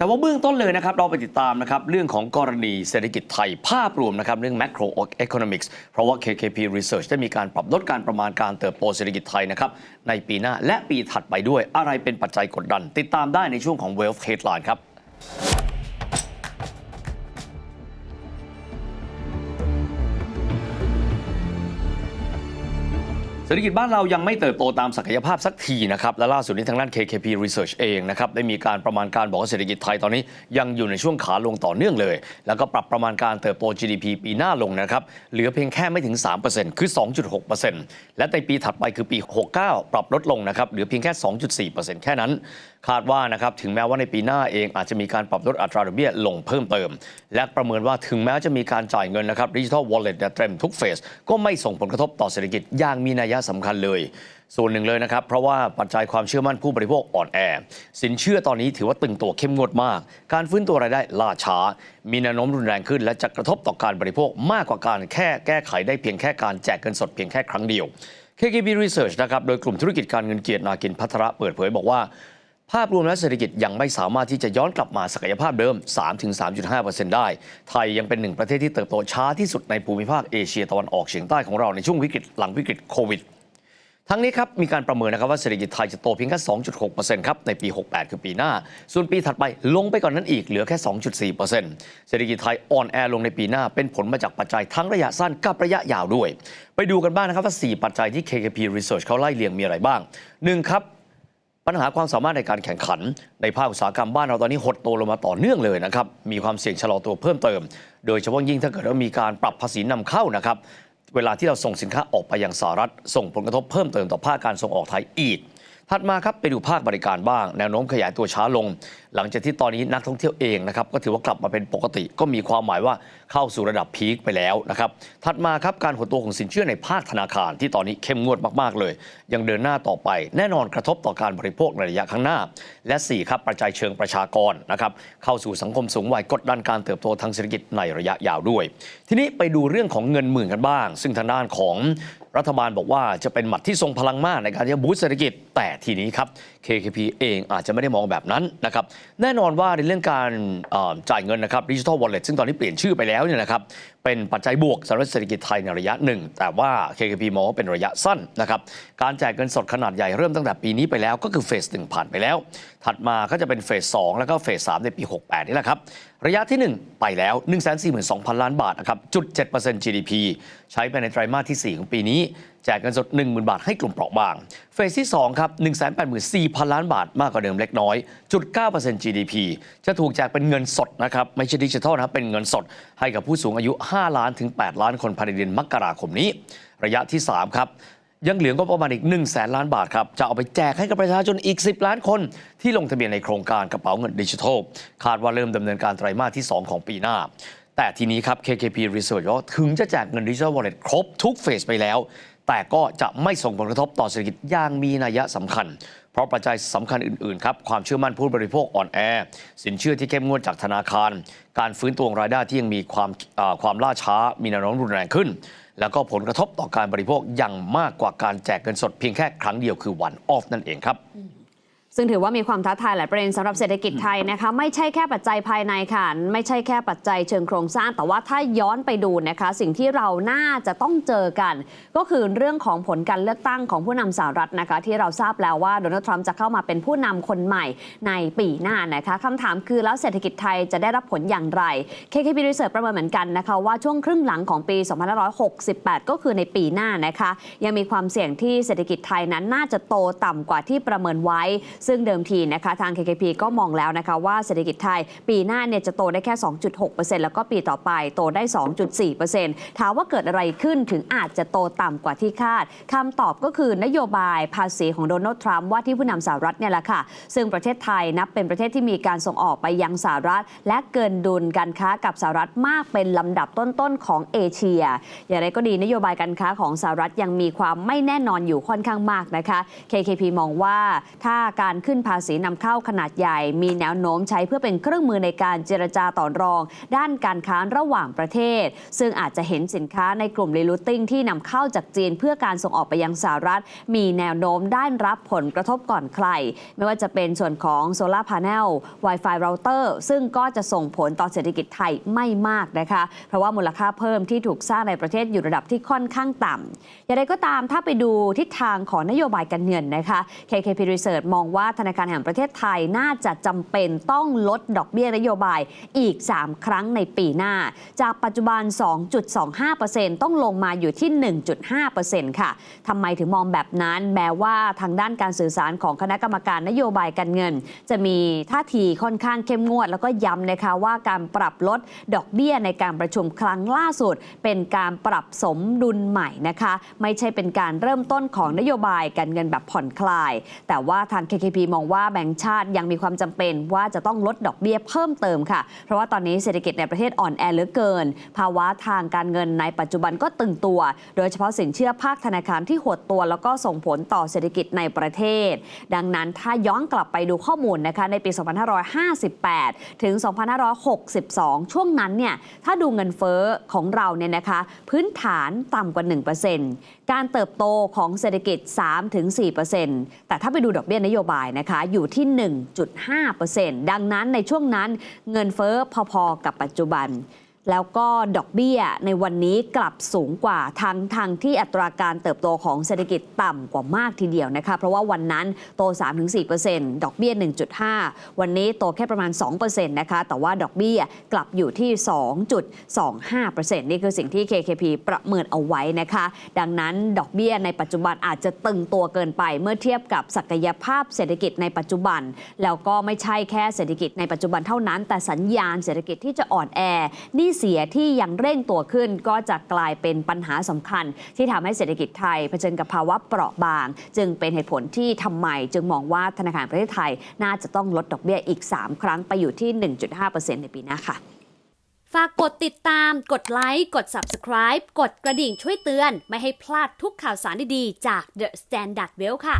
แต่ว่าเบื้องต้นเลยนะครับ เราไปติดตามนะครับ เรื่องของกรณีเศรษฐกิจไทยภาพรวมนะครับ เรื่อง macro economics เพราะว่า KKP Research ได้มีการปรับลดการประมาณการเติบโตเศรษฐกิจไทยนะครับ ในปีหน้าและปีถัดไปด้วยอะไรเป็นปัจจัยกดดัน ติดตามได้ในช่วงของ Wealth Headline ครับ ศรษฐกิจบ้านเรายังไม่เติบโตตามศักยภาพสักทีนะครับ และล่าสุดนี้ทางด้าน KKP Research เองนะครับได้มีการประมาณการบอกว่าเศรษฐกิจไทยตอนนี้ยังอยู่ในช่วงขาลงต่อเนื่องเลย แล้วก็ปรับประมาณการเติบโต GDP ปีหน้าลงนะครับเหลือเพียงแค่ไม่ถึง 3%คือ 2.6%และในปีถัดไปคือปี 69 ปรับลดลงนะครับเหลือเพียงแค่ 2.4%แค่นั้น คาดว่านะครับถึงแม้ว่าในปีหน้าเองอาจจะมีการปรับลดอัตราดอกเบี้ยลงเพิ่มเติม และประเมินว่าถึงแม้จะมีการจ่ายเงินนะครับดิจิทัลวอลเล็ตเต็มทุกเฟสก็ไม่ส่งผลกระทบต่อเศรษฐกิจอย่างมีนัยสำคัญเลย ส่วนหนึ่งเลยนะครับ เพราะว่าปัจจัยความเชื่อมั่นผู้บริโภคอ่อนแอ สินเชื่อตอนนี้ถือว่าตึงตัวเข้มงวดมาก การฟื้นตัวรายได้ล่าช้า มีแนวโน้มรุนแรงขึ้น และจะกระทบต่อการบริโภคมากกว่าการแค่แก้ไขได้เพียงแค่การแจกเงินสดเพียงแค่ครั้งเดียว KKB Research นะครับโดยกลุ่มธุรกิจการเงินเกียรตินากินพัทระเปิดเผยบอกว่า ภาพรวมและเศรษฐกิจยังไม่สามารถที่จะย้อนกลับมาศักยภาพเดิม 3-3.5%ได้ ไทยยังเป็นหนึ่งประเทศที่เติบโตช้าที่สุดในภูมิภาคเอเชียตะวันออกเฉียงใต้ของเราในช่วงวิกฤตหลังวิกฤตโควิด ทั้งนี้ครับมีการประเมินนะครับว่าเศรษฐกิจไทยจะโตเพียงแค่ 2.6%ครับในปี 68 คือปีหน้า ส่วนปีถัดไปลงไปก่อนนั้นอีกเหลือแค่ 2.4%เศรษฐกิจไทยอ่อนแอลงในปีหน้าเป็นผลมาจากปัจจัยทั้งระยะสั้นกับระยะยาวด้วย ไปดูกันบ้างนะครับว่า 4 ปัจจัยที่ KKP Research เขาไล่เรียงมีอะไรบ้าง 1 ครับ ปัญหาความสามารถในการแข่งขัน ในภาคอุตสาหกรรมบ้านเราตอนนี้หดตัวลงมาต่อเนื่องเลยนะครับ มีความเสี่ยงชะลอตัวเพิ่มเติม โดยเฉพาะยิ่งถ้าเกิดว่ามีการปรับภาษีนำเข้านะครับ เวลาที่เราส่งสินค้าออกไปยังสหรัฐ ส่งผลกระทบเพิ่มเติมต่อภาคการส่งออกไทยอีก ถัดมาครับไปดูภาคบริการบ้าง แนวโน้มขยายตัวช้าลง หลังจากที่ตอนนี้นักท่องเที่ยวเองนะครับก็ถือว่ากลับมาเป็นปกติ ก็มีความหมายว่าเข้าสู่ระดับพีคไปแล้วนะครับถัดมาครับการหดตัวของสินเชื่อในภาคธนาคารที่ตอนนี้เข้มงวดมากๆเลย ยังเดินหน้าต่อไป แน่นอนกระทบต่อการบริโภคในระยะข้างหน้า และ 4 ครับปัจจัยเชิงประชากรนะครับเข้าสู่สังคมสูงวัยกดดันการเติบโตทางเศรษฐกิจในระยะยาวด้วย ทีนี้ไปดูเรื่องของเงินหมื่นกันบ้าง ซึ่งทางด้านของรัฐบาลบอกว่าจะเป็นหมัดที่ทรงพลังมากในการที่จะบูสต์เศรษฐกิจแต่ทีนี้ครับ KKP เองอาจจะไม่ได้มองแบบนั้นนะครับแน่นอนว่าในเรื่องการจ่ายเงินนะครับดิจิทัลวอลเล็ตซึ่งตอนนี้เปลี่ยนชื่อไปแล้วเนี่ยนะครับเป็นปัจจัยบวกสำหรับเศรษฐกิจไทยในระยะหนึ่ง แต่ว่า KKP มองว่าเป็นระยะสั้นนะครับการแจกเงินสดขนาดใหญ่เริ่มตั้งแต่ปีนี้ไปแล้วก็คือเฟสหนึ่งผ่านไปแล้ว ถัดมาก็จะเป็นเฟส2แล้วก็เฟส3ในปี 68 นี่แหละครับ ระยะที่ 1 ไปแล้ว 142,000 ล้านบาทนะครับจุด7% GDP ใช้ไปในไตรมาสที่ 4 ของปีนี้ แจกเงินสด 10,000 บาทให้กลุ่มเปราะบาง เฟสที่ 2 ครับ 184,000 ล้านบาทมากกว่าเดิมเล็กน้อยจุด9% GDP จะถูกแจกเป็นเงินสดนะครับ ไม่ใช่ดิจิทัลนะครับเป็นเงินสดให้กับผู้สูงอายุ 5 ล้านถึง 8 ล้านคนภายในเดือนมกราคมนี้ ระยะที่ 3 ครับ ยังเหลือก็ประมาณอีก1นึ่งแสนล้านบาทครับ จะเอาไปแจกให้กับประชาชนอีก 10 ล้านคน ที่ลงทะเบียนในโครงการกระเป๋าเงินดิจิทัล คาดว่าเริ่มดำเนินการไตรมาสที่ 2 ของปีหน้า แต่ทีนี้ครับ KKP Research ถึงจะแจกเงินดิจิทัลวอลเล็ตครบทุกเฟสไปแล้ว แต่ก็จะไม่ส่งผลกระทบต่อเศรษฐกิจอย่างมีนัยสำคัญ เพราะปัจจัยสำคัญอื่น ๆ ครับ ความเชื่อมั่นผู้บริโภคอ่อนแอ สินเชื่อที่เข้มงวดจากธนาคาร การฟื้นตัวของรายได้ที่ยังมีความความล่าช้ามีแนวโน้มรุนแรงขึ้น แล้วก็ผลกระทบต่อการบริโภคยังมากกว่าการแจกเงินสดเพียงแค่ครั้งเดียวคือวันออฟนั่นเองครับ ซึ่งถือว่ามีความท้าทายหลายประเด็นสำหรับเศรษฐกิจไทยนะคะไม่ใช่แค่ปัจจัยภายในค่ะไม่ใช่แค่ปัจจัยเชิงโครงสร้าง แต่ว่าถ้าย้อนไปดูนะคะ สิ่งที่เราน่าจะต้องเจอกัน ก็คือเรื่องของผลการเลือกตั้งของผู้นำสหรัฐนะคะ ที่เราทราบแล้วว่าโดนัลด์ทรัมป์จะเข้ามาเป็นผู้นำคนใหม่ในปีหน้านะคะคำถามคือแล้วเศรษฐกิจไทยจะได้รับผลอย่างไร KKP Research ประเมินเหมือนกันนะคะว่าช่วงครึ่งหลังของปี 2568 ก็คือในปีหน้านะคะ ยังมีความเสี่ยงที่เศรษฐกิจไทยนั้นน่าจะโตต่ำกว่าที่ประเมินไว้ซึ่งเดิมทีนะคะทาง KKP ก็มองแล้วนะคะว่าเศรษฐกิจไทย ปีหน้าเนี่ยจะโตได้แค่ 2.6%แล้วก็ปีต่อไปโตได้ 2.4%ถามว่าเกิดอะไรขึ้นถึงอาจจะโตต่ำกว่าที่คาดคำตอบก็คือนโยบายภาษีของโดนัลด์ทรัมป์ว่าที่ผู้นำสหรัฐเนี่ยแหละค่ะ ซึ่งประเทศไทยนับเป็นประเทศที่มีการส่งออกไปยังสหรัฐ และเกินดุลการค้ากับสหรัฐมากเป็นลำดับต้นๆของเอเชีย อย่างไรก็ดีนโยบายการค้าของสหรัฐยังมีความไม่แน่นอนอยู่ค่อนข้างมากนะคะ KKP มองว่าถ้าการการขึ้นภาษีนำเข้าขนาดใหญ่ มีแนวโน้มใช้เพื่อเป็นเครื่องมือในการเจรจาต่อรอง ด้านการค้าระหว่างประเทศ ซึ่งอาจจะเห็นสินค้าในกลุ่มรีลูตติ้งที่นำเข้าจากจีน เพื่อการส่งออกไปยังสหรัฐ มีแนวโน้มด้านรับผลกระทบก่อนใคร ไม่ว่าจะเป็นส่วนของโซลาร์พา n นล Wi-Fi router ซึ่งก็จะส่งผลต่อเศรษฐกิจไทยไม่มากนะคะ เพราะว่ามูลค่าเพิ่มที่ถูกสร้างในประเทศอยู่ระดับที่ค่อนข้างต่ำอย่างไรก็ตามถ้าไปดูทิศทางของนโยบายการเงินนะคะ KKP Research มองว่า่าธนาคารแห่งประเทศไทยน่าจะจำเป็นต้องลดดอกเบี้ยนโยบายอีก 3 ครั้งในปีหน้า จากปัจจุบัน 2.25%ต้องลงมาอยู่ที่ 1.5%ค่ะทำไมถึงมองแบบนั้นแม้ว่าทางด้านการสื่อสารของคณะกรรมการนโยบายการเงิน จะมีท่าทีค่อนข้างเข้มงวด แล้วก็ย้ำนะคะว่าการปรับลดดอกเบี้ยในการประชุมครั้งล่าสุด เป็นการปรับสมดุลใหม่นะคะ ไม่ใช่เป็นการเริ่มต้นของนโยบายการเงินแบบผ่อนคลาย แต่ว่าทาง KKP มองว่าแบงก์ชาติยังมีความจำเป็นว่าจะต้องลดดอกเบี้ยเพิ่มเติมค่ะ เพราะว่าตอนนี้เศรษฐกิจในประเทศอ่อนแอเหลือเกิน ภาวะทางการเงินในปัจจุบันก็ตึงตัว โดยเฉพาะสินเชื่อภาคธนาคารที่หดตัว แล้วก็ส่งผลต่อเศรษฐกิจในประเทศ ดังนั้นถ้าย้อนกลับไปดูข้อมูลนะคะในปี 2558 ถึง 2562 ช่วงนั้นเนี่ยถ้าดูเงินเฟ้อของเราเนี่ยนะคะพื้นฐานต่ำกว่า 1%การเติบโตของเศรษฐกิจ 3-4%แต่ถ้าไปดูดอกเบี้ยนโยบายนะคะอยู่ที่ 1.5%ดังนั้นในช่วงนั้นเงินเฟ้อพอๆกับปัจจุบัน แล้วก็ดอกเบี้ยในวันนี้กลับสูงกว่าทั้งทางที่อัตราการเติบโตของเศรษฐกิจต่ำกว่ามากทีเดียวนะคะ เพราะว่าวันนั้นโต 3-4%ดอกเบี้ย 1.5 วันนี้โตแค่ประมาณ 2%นะคะ แต่ว่าดอกเบี้ยกลับอยู่ที่ 2.25%นี่คือสิ่งที่ KKP ประเมินเอาไว้นะคะ ดังนั้นดอกเบี้ยในปัจจุบันอาจจะตึงตัวเกินไปเมื่อเทียบกับศักยภาพเศรษฐกิจในปัจจุบัน แล้วก็ไม่ใช่แค่เศรษฐกิจในปัจจุบันเท่านั้น แต่สัญญาณเศรษฐกิจที่จะอ่อนแอหนี่เสียที่ยังเร่งตัวขึ้น ก็จะกลายเป็นปัญหาสำคัญ ที่ทำให้เศรษฐกิจไทยเผชิญกับภาวะเปราะบาง จึงเป็นเหตุผลที่ทำไม จึงมองว่าธนาคารประเทศไทย น่าจะต้องลดดอกเบี้ยอีก 3 ครั้งไปอยู่ที่ 1.5%ในปีหน้าค่ะฝากกดติดตาม กดไลค์ กด Subscribe กดกระดิ่งช่วยเตือน ไม่ให้พลาดทุกข่าวสารดีๆ จาก The Standard Well ค่ะ